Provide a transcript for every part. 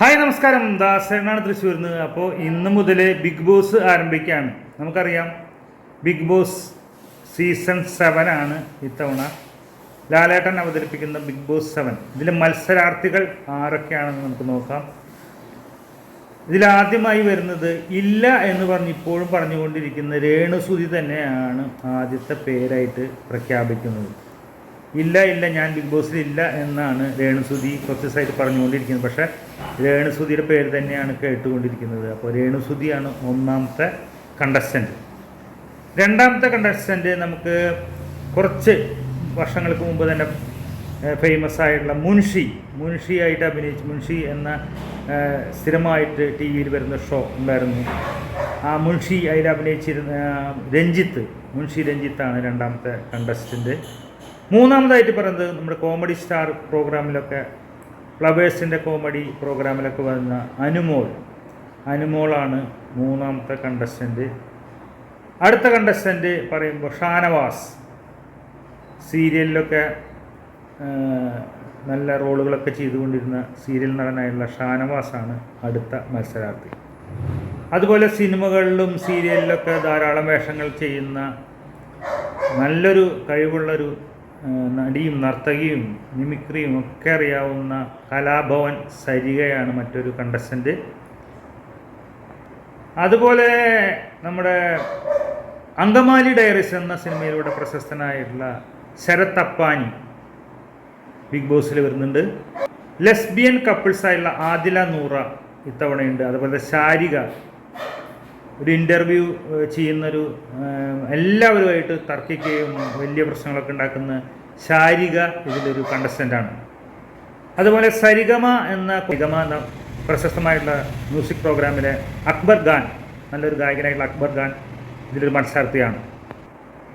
Hi നമസ്കാരം. ദാസനാണ് തൃശ്ശൂരിൽ നിന്ന്. അപ്പോൾ ഇന്ന് മുതൽ ബിഗ് ബോസ് ആരംഭിക്കുകയാണ്. നമുക്കറിയാം ബിഗ് ബോസ് സീസൺ സെവൻ ആണ് ഇത്തവണ. ലാലേട്ടൻ അവതരിപ്പിക്കുന്ന ബിഗ് ബോസ് സെവൻ ഇതിലെ മത്സരാർത്ഥികൾ ആരൊക്കെയാണെന്ന് നമുക്ക് നോക്കാം. ഇതിലാദ്യമായി വരുന്നത് ഇല്ല എന്ന് പറഞ്ഞ് ഇപ്പോഴും പറഞ്ഞുകൊണ്ടിരിക്കുന്ന രേണുസുതി തന്നെയാണ് ആദ്യത്തെ പേരായിട്ട് പ്രഖ്യാപിക്കുന്നത്. ഇല്ല ഇല്ല ഞാൻ ബിഗ് ബോസിൽ ഇല്ല എന്നാണ് രേണുസുതി കുറച്ച് പറഞ്ഞുകൊണ്ടിരിക്കുന്നത്. പക്ഷേ രേണുസുതിയുടെ പേര് തന്നെയാണ് കേട്ടുകൊണ്ടിരിക്കുന്നത്. അപ്പോൾ രേണുസുതിയാണ് ഒന്നാമത്തെ കണ്ടസ്റ്റന്റ് രണ്ടാമത്തെ കണ്ടസ്റ്റന്റ് നമുക്ക് കുറച്ച് വർഷങ്ങൾക്ക് മുമ്പ് തന്നെ ഫേമസ് ആയിട്ടുള്ള മുൻഷി ആയിട്ട് അഭിനയിച്ച് മുൻഷി എന്ന സ്ഥിരമായിട്ട് ടി വിയിൽ വരുന്ന ഷോ ഉണ്ടായിരുന്നു. ആ മുൻഷി അതിൽ അഭിനയിച്ചിരുന്ന രഞ്ജിത്ത് മുൻഷി രഞ്ജിത്താണ് രണ്ടാമത്തെ കണ്ടസ്റ്റന്റ് മൂന്നാമതായിട്ട് പറയുന്നത് നമ്മുടെ കോമഡി സ്റ്റാർ പ്രോഗ്രാമിലൊക്കെ ഫ്ലവേഴ്സിന്റെ കോമഡി പ്രോഗ്രാമിലൊക്കെ വരുന്ന അനുമോൾ. അനുമോളാണ് മൂന്നാമത്തെ കണ്ടസ്റ്റന്റ് അടുത്ത കണ്ടസ്റ്റന്റ് പറയുമ്പോൾ ഷാനവാസ്. സീരിയലിലൊക്കെ നല്ല റോളുകളൊക്കെ ചെയ്തുകൊണ്ടിരുന്ന സീരിയൽ നടനായുള്ള ഷാനവാസാണ് അടുത്ത മത്സരാർത്ഥി. അതുപോലെ സിനിമകളിലും സീരിയലിലൊക്കെ ധാരാളം വേഷങ്ങൾ ചെയ്യുന്ന നല്ലൊരു കഴിവുള്ളൊരു നടിയും നർത്തകിയും മിമിക്രിയും ഒക്കെ അറിയാവുന്ന കലാഭവൻ സരികയാണ് മറ്റൊരു കണ്ടസ്റ്റന്റ് അതുപോലെ നമ്മുടെ അങ്കമാലി ഡയറീസ് എന്ന സിനിമയിലൂടെ പ്രശസ്തനായിട്ടുള്ള ശരത് അപ്പാനി ബിഗ് ബോസിൽ വരുന്നുണ്ട്. ലെസ്ബിയൻ കപ്പിൾസായുള്ള ആദില നൂറ ഇത്തവണയുണ്ട്. അതുപോലെ ശാരിക ഒരു ഇന്റർവ്യൂ ചെയ്യുന്നൊരു എല്ലാവരുമായിട്ട് തർക്കിക്കുകയും വലിയ പ്രശ്നങ്ങളൊക്കെ ഉണ്ടാക്കുന്ന ശാരിക ഇതിലൊരു കണ്ടസ്റ്റന്റാണ് അതുപോലെ സരിഗമ എന്ന സരിഗമ എന്ന പ്രശസ്തമായിട്ടുള്ള മ്യൂസിക് പ്രോഗ്രാമിലെ അക്ബർ ഖാൻ നല്ലൊരു ഗായകനായിട്ടുള്ള അക്ബർ ഖാൻ ഇതിലൊരു മത്സരാർത്ഥിയാണ്.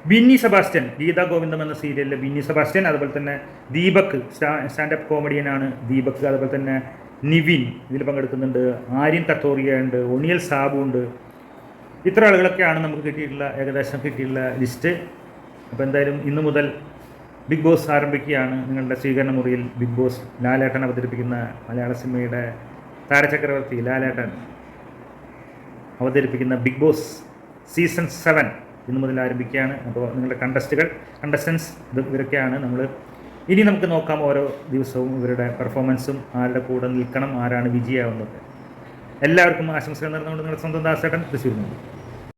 ബിന്നി സെബാസ്റ്റ്യൻ ഗീതാ ഗോവിന്ദം എന്ന സീരിയലിലെ ബിന്നി സെബാസ്റ്റ്യൻ അതുപോലെ തന്നെ ദീപക് സ്റ്റാ- സ്റ്റാൻഡപ്പ് കോമഡിയനാണ് ദീപക് അതുപോലെ തന്നെ നിവിൻ ഇതിൽ പങ്കെടുക്കുന്നുണ്ട്. ആര്യൻ കത്തോറിയ ഉണ്ട് ഒണിയൽ സാബു ഉണ്ട്. ഇത്ര ആളുകളൊക്കെയാണ് നമുക്ക് കിട്ടിയിട്ടുള്ള ഏകദേശം കിട്ടിയിട്ടുള്ള ലിസ്റ്റ് അപ്പോൾ എന്തായാലും ഇന്ന് മുതൽ ബിഗ് ബോസ് ആരംഭിക്കുകയാണ്. നിങ്ങളുടെ സ്വീകരണ മുറിയിൽ ബിഗ് ബോസ് ലാലേട്ടൻ അവതരിപ്പിക്കുന്ന മലയാള സിനിമയുടെ താരചക്രവർത്തി ലാലേട്ടൻ അവതരിപ്പിക്കുന്ന ബിഗ് ബോസ് സീസൺ സെവൻ ഇന്ന് മുതൽ ആരംഭിക്കുകയാണ്. അപ്പോൾ നിങ്ങളുടെ കണ്ടസ്റ്റുകൾ കണ്ടസ്റ്റൻസ് ഇത് ഇവരൊക്കെയാണ് നമ്മൾ ഇനി നമുക്ക് നോക്കാം ഓരോ ദിവസവും ഇവരുടെ പെർഫോമൻസും ആരുടെ കൂടെ നിൽക്കണം ആരാണ് വിജയാവുന്നത്. എല്ലാവർക്കും ആശംസകൾ നേർന്നുകൊണ്ട് നിങ്ങളുടെ സ്വന്തം ദാസേട്ടൻ നിന്ന്.